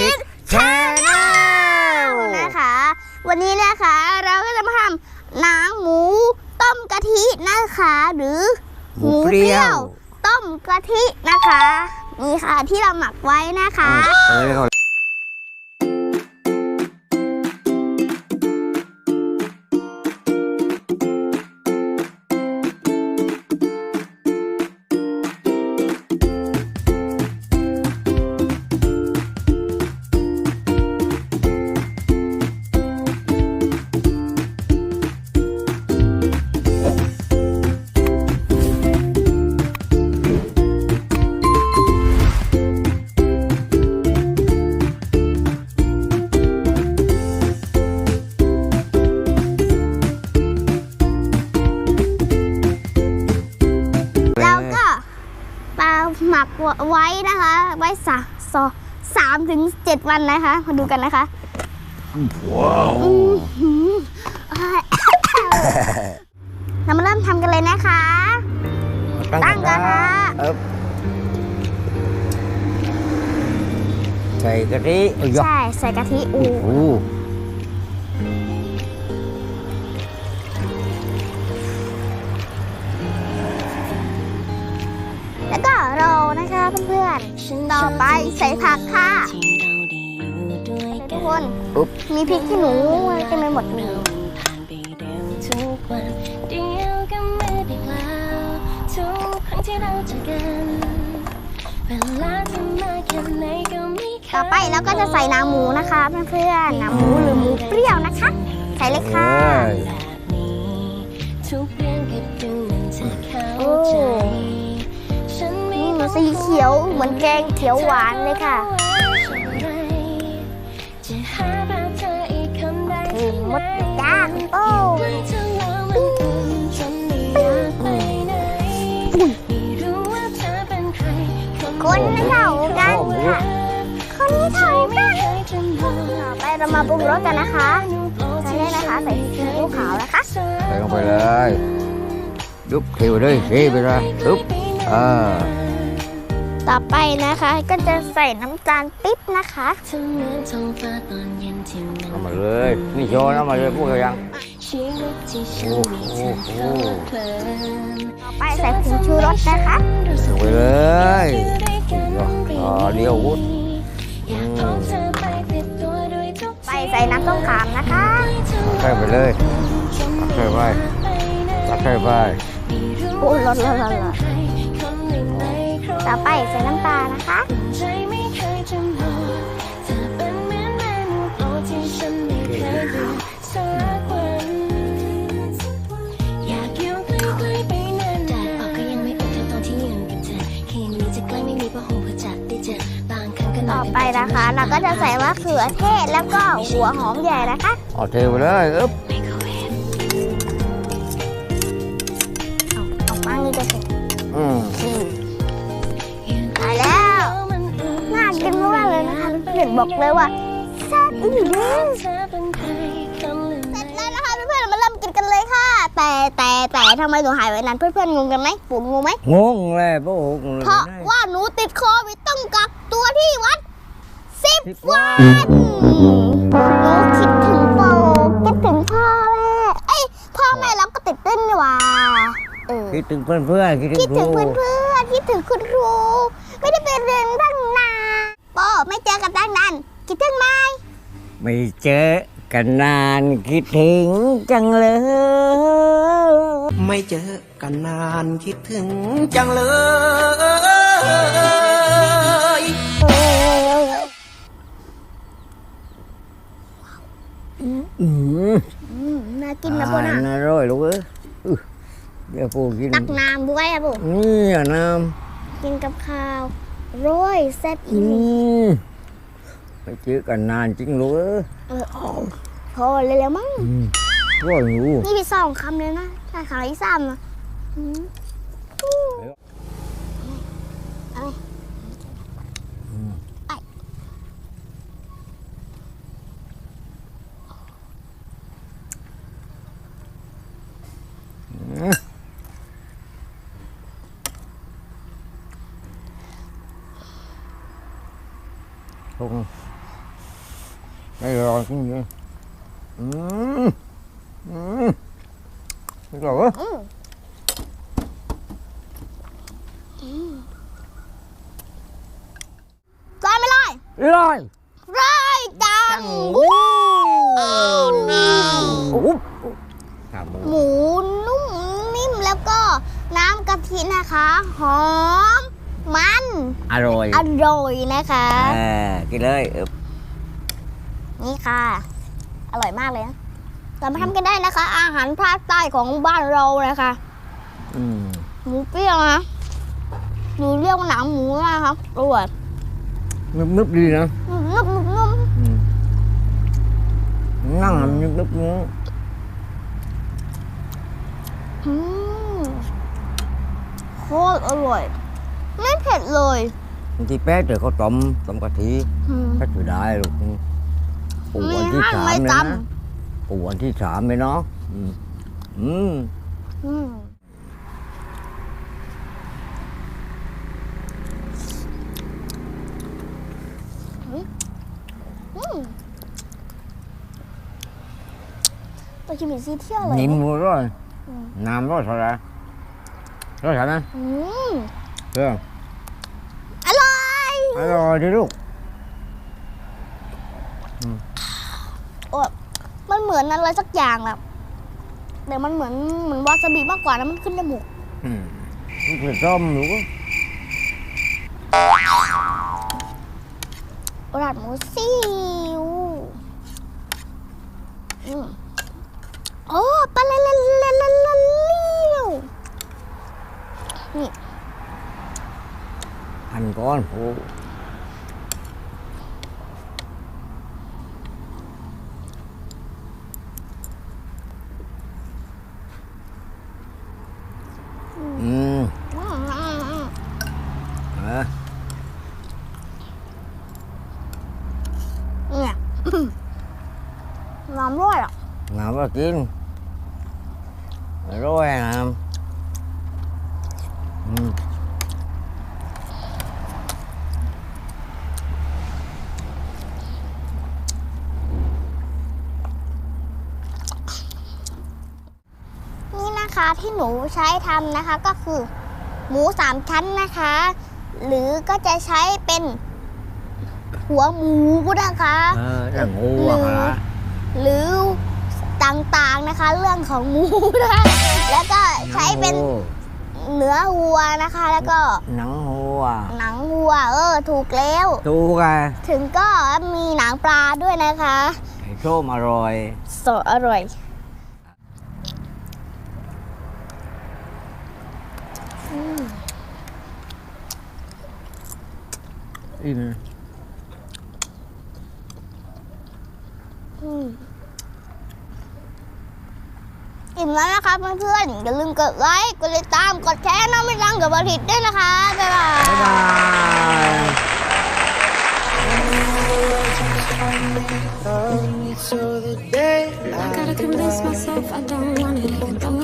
ทิตแชนแนลนะคะ วันนี้นะคะเราก็จะมาทำหนังหมูต้มกะทินะคะ หรือหมูเปรี้ยวต้มกะทินะคะ นี่ค่ะที่เราหมักไว้นะคะ กไว้นะคะ ไว้สาสอสามถึงเจ็ดวันนะคะ มาดูกันนะคะ ว้าวเรามาเริ่มทำกันเลยนะคะ ตั้งกระทะเอบใส่กะทิโอ้ยใช่ ใส่กะทิอู แล้วก็รอนะคะเพื่อนๆต่อไปใส่ผักค่ะทุกคนอุ๊บมีพริกขี้หนูเต็มไปหมดเลยผ่านไปเร็วทุกวันเดียวกันไม่ได้แล้วทุกครั้งที่เราเจอกันเวลาจะมาแค่ไหนก็ไม่เคยต่อไปเราก็จะใส่หนังหมูนะคะเพื่อนๆหนังหมูหรือหมูเปรี้ยวนะคะ ใส่เลยค่ะเอ้ยแบบนี้ทุกเรื่องก็ดูเหมือนจะเข้าโอ้ สีเขียวเหมือนแกงเขียวหวานเลยค่ะจะหาภาพเธออีกคนได้นี่มไหนดจ้าคุณโป้ไม่เธอแล้วมันอุ่นจนไม่อาไปไหนไม่รู้ว่าเธอเป็นใครคนไม่เท่ากันค่ะ คนไม่เท่ากันเคยจะมองต่อไปเรามาปรุงรสกันนะคะใส่เลยนะคะใส่ซีอิ๊วขาวนะคะ ใส่ลงไปเลยยุบเทไปเล ต่อไปนะคะก็จะใส่น้ำตาลปิ๊บนะคะเธอเหมือนท้องฟ้าตอนเย็นที่มันเอามาเลยนี่โชว์นะมาเลยพูดกันยังชีวิตที่ฉันมีเธอเข้าเพลินต่อไปใส่ผงชูรสนะคะลงไปเลยอ่าเดี๋ยววุ้นอยากพบเธอไปติดตัวด้วยทุกไปใส่น้ำส้มขามนะคะใส่ไปเลยใส่ไปตักใส่ไปโอ้ร้อนร้อนร้อนร้อน ต่อไปใส่น้ำตาลนะคะใจไม่เคยจะมองเธอเป็นเหมือนแม่ลูกโอที่ฉันไม่เคยดูสักวันอยากอยู่ใกล้ๆไปนานๆแดดออกก็ยังไม่ออกเท่าตอนที่ยืนกับเธอคืนนี้จะใกล้ไม่มีผ้าห่มเพื่อจะได้เจอบางครั้งก็นต่ออนไปนะคะ เราก็จะใส่มะเขือเทศแล้วก็หัวหอมใหญ่นะคะเอาเทไปเลยอึ๊บ บอกเลยว่าแซ่บอีหลีเธอเป็นใครคำลืมเสร็จแล้วนะคะเพื่อนๆมาเริ่มกินกันเลยค่ะ แต่แต่แต่ทำไมหนูหายไว้นานเพื่อนๆงงกันไหมปู่งงไหมงงเลยโอ้โหงงเลยเพราะว่าหนูติดโควิดต้องกักตัวที่วัดสิบสิบวัวันนหนูคิดถึงโปคิดถึงพ่อแม่เอ้ยพ่อแม่เราก็ติดเต้นนี่หว่าเออคิดถึงเพื่อนเพื่อนๆคิดถึคิดงคถึรูงเพื่อนๆคิดถึงคุณครู ไม่ได้ไปเรียนตั้งนานโป ไม่เจอกันตั้งนานคิดถึงไหมไม่เจอกันนานคิดถึงจังเลย ไม่เจอกันนานคิดถึงจังเลย อืมอืมน่ากินนะโปอ่านะนอร่อยลูกเอ้ยอื้อเดี๋ยวปูกินตักน้ำด้วยอะโปนี่อะน้กินกับข้าวโร้อยแซ่บำอีอืหลีมไม่เจอกันนานจริงลูกเอ้ยเออพอเลยแล้วมั้งอืมร่อยอยู่นี่ไปสองคำเลยนะถ้าคำที่สามนะอืมเอาไอ้ โอ้ không đây rồi cái gì ừ ừ Được rồi á ร้อยไม่ร้อย rồi ร้อยจัง Ú. Úp. Thả mù. หมูนุ่มนิ่มแล้วก็น้ำกะทินะคะ หอม มัน à rồi อร่อยนะคะ à cái đấy ừ. นี่ค่ะ อร่อยมากเลยนะแต่มาทำกันได้นะคะ อาหารภาคใต้ของบ้านเรานะคะ ừ. หมูเปรี้ยวนะหนูเรียกว่าหนังหมูนะครับอร่อย núp núp đi nè นุ่มๆนุ่ม ừ. ngon hầm núp núp nữa ๆอืมโคตรอร่อย ไม่เผ็ดเลยที่แป๊ะเจอเขาต้มต้มกะทิอืมก็ถือได้ลูกปู่มีวันที่ห้างสามไม่เลยจนะปู่วันที่สามเลยเนาะอืมอืมำอืมอืมตัวชิมิซีเที่ยวเลยนิ่มหมด rồi Ừ. nam rồi sao ra rồi sao nè อืม chưa อร่อย à rồi đi ลูกโอ้มันเหมือนอะไรสักอย่างแบบแต่มันเหมือนเหมือนวาซาบิมากกว่านะมันขึ้นจมูก ừ. ลูกจะต้มลูกราดหมูซิ con phố ừ. à. làm rồi à làm rồi kín rồi làm นี่นะคะที่หนูใช้ทำนะคะก็คือหมูสามชั้นนะคะ หรือก็จะใช้เป็นหัวหมูนะคะ Ờ, là ngu à hả หรือต่างๆนะคะ เรื่องของหมูนะคะแล้วก็ใช้เป็น Ngu. เนื้อวัวนะคะ แล้วก็ nắng hùa หนังวัว เออ ถูกแล้ว tu ra ถึงก็มีหนังปลาด้วยนะคะ Thầy số mà rồi สดอร่อย อืม im อืมอิ่มแล้วนะคะเพื่อนๆอย่าลืมกดไลค์ กดติดตาม กดแชร์น้องไม่ดังกับบอทิดด้วยนะคะ บ๊ายบาย bye bye I gotta convince myself I don't want it, even though I do.